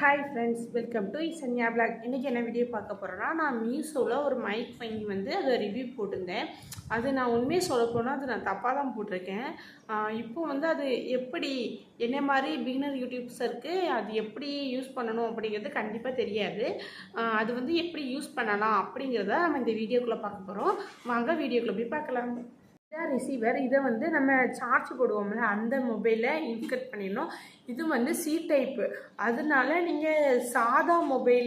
Hi friends welcome to Sanya blog இன்றைக்கி என்ன video பார்க்க போகிறேன்னா நான் மீஷோவில் ஒரு மைக் வாங்கி வந்து அதை ரிவ்யூ போட்டிருந்தேன். அது நான் உண்மையை சொல்ல போனால் அது நான் தப்பாக தான் போட்டிருக்கேன். இப்போ வந்து அது எப்படி என்ன மாதிரி பிகினர் யூடியூப்ஸருக்கு அது எப்படி யூஸ் பண்ணணும் அப்படிங்கிறது கண்டிப்பாக தெரியாது. அது வந்து எப்படி யூஸ் பண்ணலாம் அப்படிங்கிறத நம்ம இந்த வீடியோக்குள்ளே பார்க்க போகிறோம் வாங்க வீடியோக்குள்ளே போய் பார்க்கலாம். இதான் ரிசீவர் இதை வந்து நம்ம சார்ஜ் போடுவோம்ல அந்த மொபைலில் இன்கட் பண்ணிடணும். இது வந்து சி டைப்பு அதனால நீங்கள் சாதா மொபைல்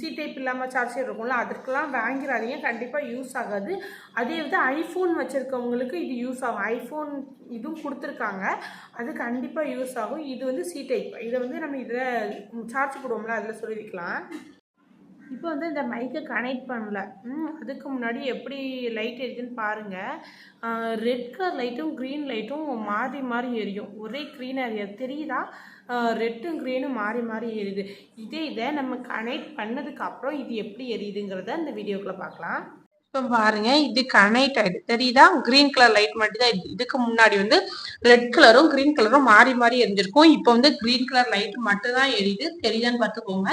சி டைப் இல்லாமல் சார்ஜர் இருக்கும்ல அதற்கெல்லாம் வாங்கிடாதீங்க. கண்டிப்பாக யூஸ் ஆகாது. அதே வந்து ஐஃபோன் வச்சுருக்கவங்களுக்கு இது யூஸ் ஆகும். ஐஃபோன் இதுவும் கொடுத்துருக்காங்க. அது கண்டிப்பாக யூஸ் ஆகும். இது வந்து சி டைப் இதை வந்து நம்ம இதில் சார்ஜ் போடுவோம்ல அதில் சொல்லிக்கலாம் இப்போ வந்து இந்த மைக்கை கனெக்ட் பண்ணல. ம், அதுக்கு முன்னாடி எப்படி லைட் எரியுதுன்னு பாருங்கள் ரெட் கலர் லைட்டும் க்ரீன் லைட்டும் மாறி மாறி எரியும். ஒரே க்ரீனாக எரியாது தெரியுதா? ரெட்டும் க்ரீனும் மாறி மாறி எரியுது. இதே இதை நம்ம கனெக்ட் பண்ணதுக்கப்புறம் இது எப்படி எரியுதுங்கிறத இந்த வீடியோக்குள்ளே பார்க்கலாம். இப்போ பாருங்க இது கனெக்ட் ஆயிடுது தெரியுதா? கிரீன் கலர் லைட் மட்டும் தான் இது- இதுக்கு முன்னாடி வந்து ரெட் கலரும் கிரீன் கலரும் மாறி மாறி எரிஞ்சிருக்கும். இப்போ வந்து கிரீன் கலர் லைட் மட்டும் தான் எரியுது. தெரியுதான்னு பார்த்துக்கோங்க.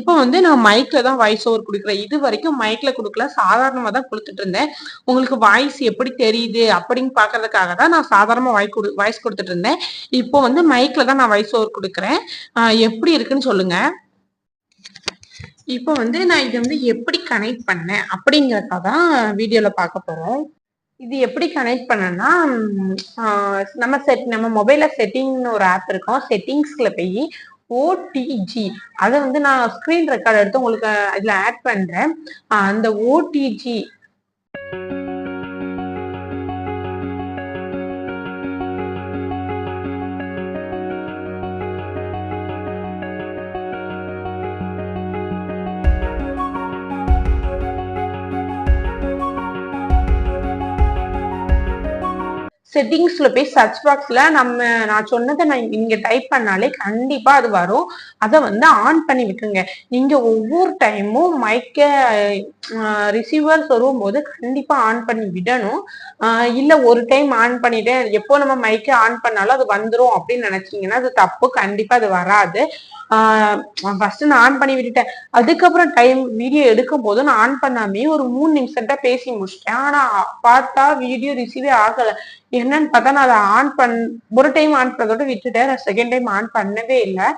இப்போ வந்து நான் மைக்ல தான் வாய்ஸ் ஓவர் கொடுக்குறேன். இது வரைக்கும் மைக்ல கொடுக்கல. சாதாரணமாக தான் கொடுத்துட்டு இருந்தேன். உங்களுக்கு வாய்ஸ் எப்படி தெரியுது அப்படின்னு பார்க்கறதுக்காக தான் நான் சாதாரணமாக வாய் கொடு வாய்ஸ் கொடுத்துட்டு இருந்தேன். இப்போ வந்து மைக்ல தான் நான் வாய்ஸ் ஓவர் கொடுக்குறேன். எப்படி இருக்குன்னு சொல்லுங்க. இப்போ வந்து நான் இது வந்து எப்படி கனெக்ட் பண்ணேன் அப்படிங்கறத தான் வீடியோல பார்க்க போறோம். இது எப்படி கனெக்ட் பண்ணனா நம்ம செட் நம்ம மொபைலில் செட்டிங்னு ஒரு ஆப் இருக்கும். செட்டிங்ஸ்ல போய் ஓடிஜி அதை வந்து நான் ஸ்க்ரீன் ரெக்கார்ட் எடுத்து உங்களுக்கு இதுல ஆட் பண்றேன். அந்த ஓடிஜி செட்டிங்ஸ்ல போய் சர்ச் பாக்ஸ்ல நம்ம நான் சொன்னதை நான் நீங்க டைப் பண்ணாலே கண்டிப்பா அது வரும். அதை வந்து ஆன் பண்ணி விட்டுருங்க. நீங்க ஒவ்வொரு டைமும் மைக்க ரிசீவர் சொல்லும் போது கண்டிப்பா ஆன் பண்ணி விடணும். இல்லை இல்ல ஒரு டைம் ஆன் பண்ணிட்டேன். எப்போ நம்ம மைக்க ஆன் பண்ணாலும் அது வந்துடும் அப்படின்னு நினைச்சீங்கன்னா அது தப்பு. கண்டிப்பா அது வராது. ஃபர்ஸ்ட் நான் ஆன் பண்ணி விட்டுட்டேன். அதுக்கப்புறம் டைம் வீடியோ எடுக்கும் போது நான் ஆன் பண்ணாமே ஒரு மூணு நிமிஷம் தான் பேசி முடிச்சிட்டேன். ஆனா பார்த்தா வீடியோ ரிசீவே ஆகலை. என்னன்னு பார்த்தா நான் அதை ஆன் பண் ஒரு டைம் ஆன் பண்ணதோட விட்டுட்டேன். நான் செகண்ட் டைம் ஆன் பண்ணவே இல்லை.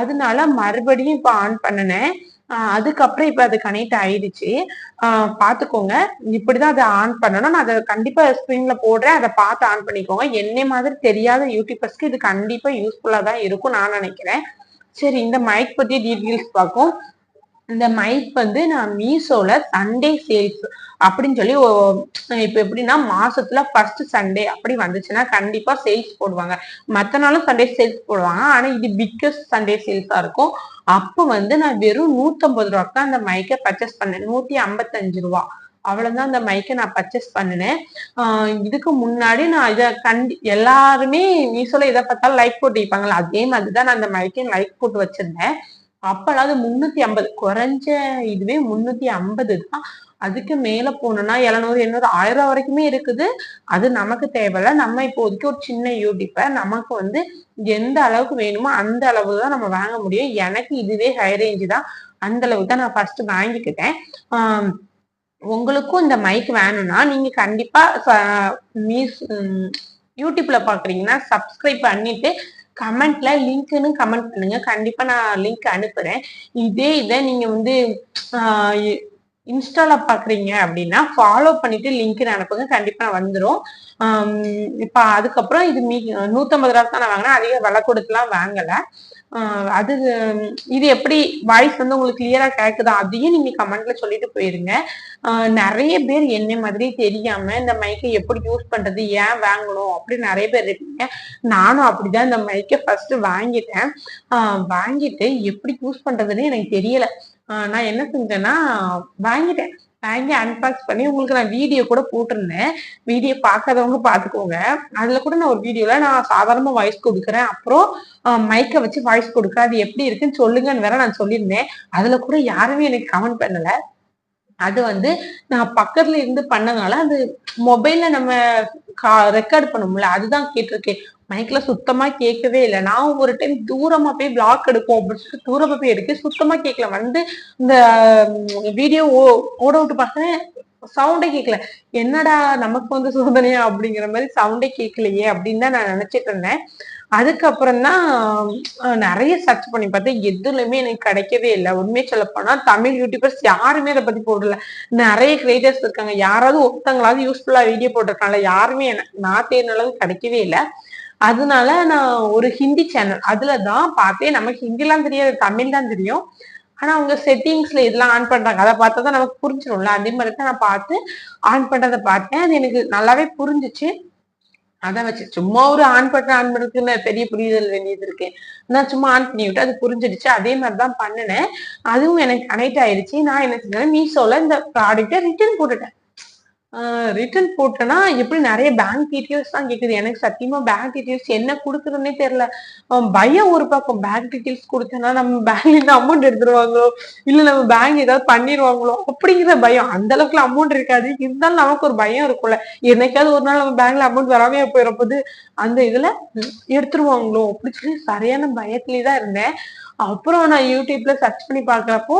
அதனால மறுபடியும் இப்போ ஆன் பண்ணினேன். அதுக்கப்புறம் இப்போ அது கனெக்ட் ஆயிடுச்சு. பார்த்துக்கோங்க இப்படிதான் அதை ஆன் பண்ணணும். நான் அதை கண்டிப்பா ஸ்கிரீன்ல போடுறேன். அதை பார்த்து ஆன் பண்ணிக்கோங்க. என்னை மாதிரி தெரியாத யூடியூபர்ஸ்க்கு இது கண்டிப்பா யூஸ்ஃபுல்லா தான் இருக்கும் நான் நினைக்கிறேன். சரி இந்த மைக் பத்தி டீட்டெயில்ஸ் பார்க்கும் இந்த மைக் வந்து நான் மீசோல சண்டே சேல்ஸ் அப்படின்னு சொல்லி ஒ- இப்ப எப்படின்னா மாசத்துல ஃபர்ஸ்ட் சண்டே அப்படி வந்துச்சுன்னா கண்டிப்பா சேல்ஸ் போடுவாங்க. மற்ற நாளும் சண்டே சேல்ஸ் போடுவாங்க. ஆனா இது பிக்கஸ்ட் சண்டே சேல்ஸா இருக்கும். அப்ப வந்து நான் வெறும் நூத்தம்பது ரூபாய்க்கு அந்த மைக்கை பர்ச்சேஸ் பண்ணேன். நூத்தி ஐம்பத்தஞ்சு ரூபா. அவ்வளவுதான் அந்த மைக்கை நான் பர்ச்சேஸ் பண்ணினேன். இதுக்கு முன்னாடி நான் இதை கண்டி எல்லாருமே மீஷோல இதை பார்த்தாலும் லைக் போட்டு வைப்பாங்களா அதே மாதிரி தான் நான் அந்த மைக்கை லைக் போட்டு வச்சிருந்தேன். அப்பெல்லாம் முன்னூத்தி ஐம்பது. குறைஞ்ச இதுவே முன்னூத்தி ஐம்பது தான். அதுக்கு மேல போனோம்னா எழுநூறு எண்ணூறு ஆயிரம் வரைக்குமே இருக்குது. அது நமக்கு தேவையில்ல. நம்ம இப்போதைக்கு ஒரு சின்ன யூடியூப்பை நமக்கு வந்து எந்த அளவுக்கு வேணுமோ அந்த அளவு தான் நம்ம வாங்க முடியும். எனக்கு இதுவே ஹை ரேஞ்சு தான். அந்த அளவுக்கு தான் நான் ஃபர்ஸ்ட் வாங்கிக்கிட்டேன். உங்களுக்கும் இந்த மைக் வேணும்னா நீங்க கண்டிப்பா ச- மீஸ் யூடியூப்ல பாக்குறீங்கன்னா சப்ஸ்கிரைப் பண்ணிட்டு கமெண்ட்ல லிங்க்னு கமெண்ட் பண்ணுங்க. கண்டிப்பா நான் லிங்க் அனுப்புறேன். இதே இதை நீங்க வந்து இன்ஸ்டால பாக்குறீங்க அப்படின்னா ஃபாலோ பண்ணிட்டு லிங்க் அனுப்புங்க. கண்டிப்பா வந்துடும் இப்ப அதுக்கப்புறம் இது மீ நூத்தம்பது ரூபா தான் நான் வாங்கினேன். அதிக விலை கொடுத்துலாம் வாங்கல. அது இது எப்படி வாய்ஸ் வந்து உங்களுக்கு கிளியரா கேக்குதா அதையும் நீங்க கமெண்ட்ல சொல்லிட்டு போயிருங்க. நிறைய பேர் என்ன மாதிரி தெரியாம இந்த மைக்கை எப்படி யூஸ் பண்றது ஏன் வாங்கணும் அப்படி நிறைய பேர் இருக்கீங்க. நானும் அப்படிதான் இந்த மைக்கை ஃபர்ஸ்ட் வாங்கிட்டேன். வாங்கிட்டு எப்படி யூஸ் பண்றதுன்னு எனக்கு தெரியல. நான் என்ன செஞ்சேன்னா வாங்கிட்டேன். வாங்கி அன்பாக்ஸ் பண்ணி உங்களுக்கு நான் வீடியோ கூட போட்டிருந்தேன். வீடியோ பார்க்காதவங்க பார்த்துக்கோங்க. அதில் கூட நான் ஒரு வீடியோவில் நான் சாதாரணமாக வாய்ஸ் கொடுக்குறேன். அப்புறம் மைக்கை வச்சு வாய்ஸ் கொடுக்குறேன். அது எப்படி இருக்குன்னு சொல்லுங்கன்னு வேற நான் சொல்லியிருந்தேன். அதில் கூட யாருமே எனக்கு கமெண்ட் பண்ணலை. அது வந்து நான் பக்கத்துல இருந்து பண்ணதுனால அது மொபைல்ல நம்ம ரெக்கார்ட் பண்ணும்ல அதுதான் கேட்டிருக்கேன். மைக்ல சுத்தமா கேட்கவே இல்லை. நான் ஒரு டைம் தூரமா போய் பிளாக் எடுப்போம் அப்படின்னு சொல்லிட்டு தூரமா போய் எடுக்க சுத்தமா கேட்கல. வந்து இந்த வீடியோ ஓட விட்டு பார்த்தேன் சவுண்டே கேட்கல. என்னடா நமக்கு வந்து சோதனையா அப்படிங்கிற மாதிரி சவுண்டே கேட்கலையே அப்படின்னு தான் நான் நினைச்சிட்டு இருந்தேன். அதுக்கப்புறம் தான் நிறைய சர்ச் பண்ணி பார்த்தேன். எதுலையுமே எனக்கு கிடைக்கவே இல்லை. உண்மையை சொல்ல போனா தமிழ் யூடியூபர்ஸ் யாருமே அதை பத்தி போடல. நிறைய கிரியேட்டர்ஸ் இருக்காங்க. யாராவது ஒருத்தங்களாவது யூஸ்ஃபுல்லா வீடியோ போட்டிருக்காங்களா யாருமே நான் தேர்ந்த அளவுக்கு கிடைக்கவே இல்லை. அதனால நான் ஒரு ஹிந்தி சேனல் அதுலதான் பார்த்தேன் நமக்கு ஹிந்திலாம் தெரியாது தமிழ் தான் தெரியும். ஆனா அவங்க செட்டிங்ஸ்ல இதெல்லாம் ஆன் பண்றாங்க. அதை பார்த்தா தான் நமக்கு புரிஞ்சிடும்ல. அதே மாதிரி தான் நான் பார்த்து ஆன் பண்றதை பார்த்தேன். அது எனக்கு நல்லாவே புரிஞ்சிச்சு. அதை வச்சு சும்மா ஒரு ஆன் பண்ற ஆன் பண்ணுறதுன்னு பெரிய புரிதல் வேண்டியது இருக்கு. நான் சும்மா ஆன் பண்ணி விட்டு அது புரிஞ்சிடுச்சு. அதே மாதிரி தான் பண்ணினேன். அதுவும் எனக்கு கனெக்ட் ஆயிடுச்சு நான் என்ன செஞ்சேன் மீஷோல இந்த ப்ராடக்ட்டை ரிட்டர்ன் போட்டுட்டேன். ரிட்டர்ன் போட்டேன்னா எப்படி நிறைய பேங்க் டீட்டெயில்ஸ் தான் கேக்குது. எனக்கு சத்தியமா பேங்க் டீட்டெயில்ஸ் என்ன கொடுக்குறதுனே தெரியல. பயம் ஒரு பக்கம். பேங்க் டீட்டெயில்ஸ் கொடுத்தேன்னா நம்ம பேங்க்ல இருந்து அமௌண்ட் எடுத்துருவாங்களோ? இல்ல நம்ம பேங்க் ஏதாவது பண்ணிடுவாங்களோ? அப்படிங்கிற பயம். அந்த அளவுக்கு அமௌண்ட் இருக்காது. இருந்தாலும் நமக்கு ஒரு பயம் இருக்கும்ல. என்னைக்காவது ஒரு நாள் நம்ம பேங்க்ல அமௌண்ட் வராமையா போயிடப்போது அந்த இதுல எடுத்துருவாங்களோ? அப்படி சொல்லி சரியான பயத்திலே தான் இருந்தேன். அப்புறம் நான் யூடியூப்ல சர்ச் பண்ணி பாக்குறப்போ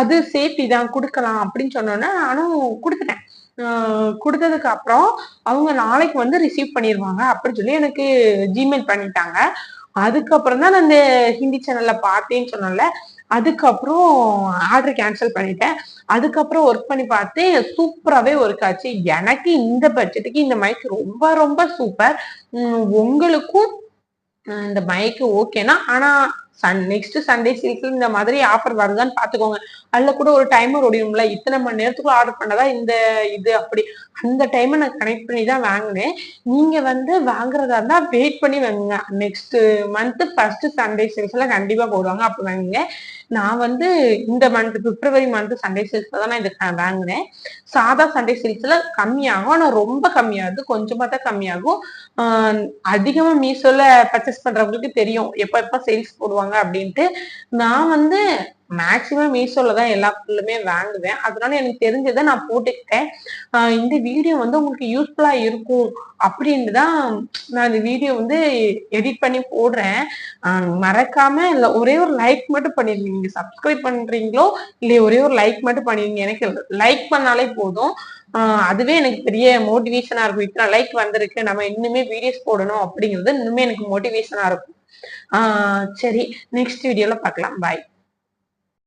அது சேஃப்டி தான் கொடுக்கலாம் அப்படின்னு சொன்னோன்னே நானும் கொடுத்துட்டேன். கொடுத்ததுக்கு அப்புறம் அவங்க நாளைக்கு வந்து ரிசீவ் பண்ணிடுவாங்க அப்படின்னு சொல்லி எனக்கு ஜிமெயில் பண்ணிட்டாங்க. அதுக்கப்புறம் தான் நான் இந்த ஹிந்தி சேனல்ல பார்த்தேன்னு சொன்னல அதுக்கப்புறம் ஆர்டர் கேன்சல் பண்ணிட்டேன். அதுக்கப்புறம் ஒர்க் பண்ணி பார்த்து சூப்பராகவே ஒர்க் ஆச்சு. எனக்கு இந்த பட்ஜெட்டுக்கு இந்த மைக் ரொம்ப ரொம்ப சூப்பர் உங்களுக்கும் இந்த மைக்கு ஓகேனா ஆனால் சன் நெக்ஸ்ட் சண்டே சில்க்ல இந்த மாதிரி ஆஃபர் வருதான்னு பாத்துக்கோங்க அதுல கூட ஒரு டைமர் ஓடிடும்ல. இத்தனை மணி நேரத்துக்குள்ள ஆர்டர் பண்ணதா இந்த இது அப்படி. அந்த டைமை நான் கனெக்ட் பண்ணி தான் வாங்கினேன். நீங்க வந்து வாங்குறதா இருந்தா வெயிட் பண்ணி வாங்குங்க. நெக்ஸ்ட் மந்த் ஃபர்ஸ்ட் சண்டே சில்க்ஸ்ல கண்டிப்பா போடுவாங்க. அப்படி வாங்குங்க. நான் வந்து இந்த மந்த் பிப்ரவரி மந்த் சண்டே சேல்ஸ்ல தான் நான் இதை வாங்கினேன். சாதா சண்டே சேல்ஸ்ல கம்மியாகும். ஆனா ரொம்ப கம்மியாகுது. கொஞ்சமா தான் கம்மியாகும். அதிகமா மீஷோல பர்ச்சேஸ் பண்றவங்களுக்கு தெரியும். எப்ப எப்ப சேல்ஸ் போடுவாங்க அப்படின்ட்டு. நான் வந்து மேக்சிமம் மீஷோல தான் எல்லா பொருளுமே வாங்குவேன். அதனால எனக்கு தெரிஞ்சதை நான் போட்டுக்கிட்டேன். இந்த வீடியோ வந்து உங்களுக்கு யூஸ்ஃபுல்லா இருக்கும் அப்படின்னு தான் நான் இந்த வீடியோ வந்து எடிட் பண்ணி போடுறேன். மறக்காம இல்லை ஒரே ஒரு லைக் மட்டும் பண்ணிருந்தீங்க சப்ஸ்கிரைப் பண்றீங்களோ இல்லை ஒரே ஒரு லைக் மட்டும் பண்ணிருங்க. எனக்கு லைக் பண்ணாலே போதும். அதுவே எனக்கு பெரிய மோட்டிவேஷனா இருக்கும். இத்தனை லைக் வந்திருக்கு. நம்ம இன்னுமே வீடியோஸ் போடணும் அப்படிங்கிறது இன்னுமே எனக்கு மோட்டிவேஷனா இருக்கும். சரி நெக்ஸ்ட் வீடியோல பார்க்கலாம். பாய்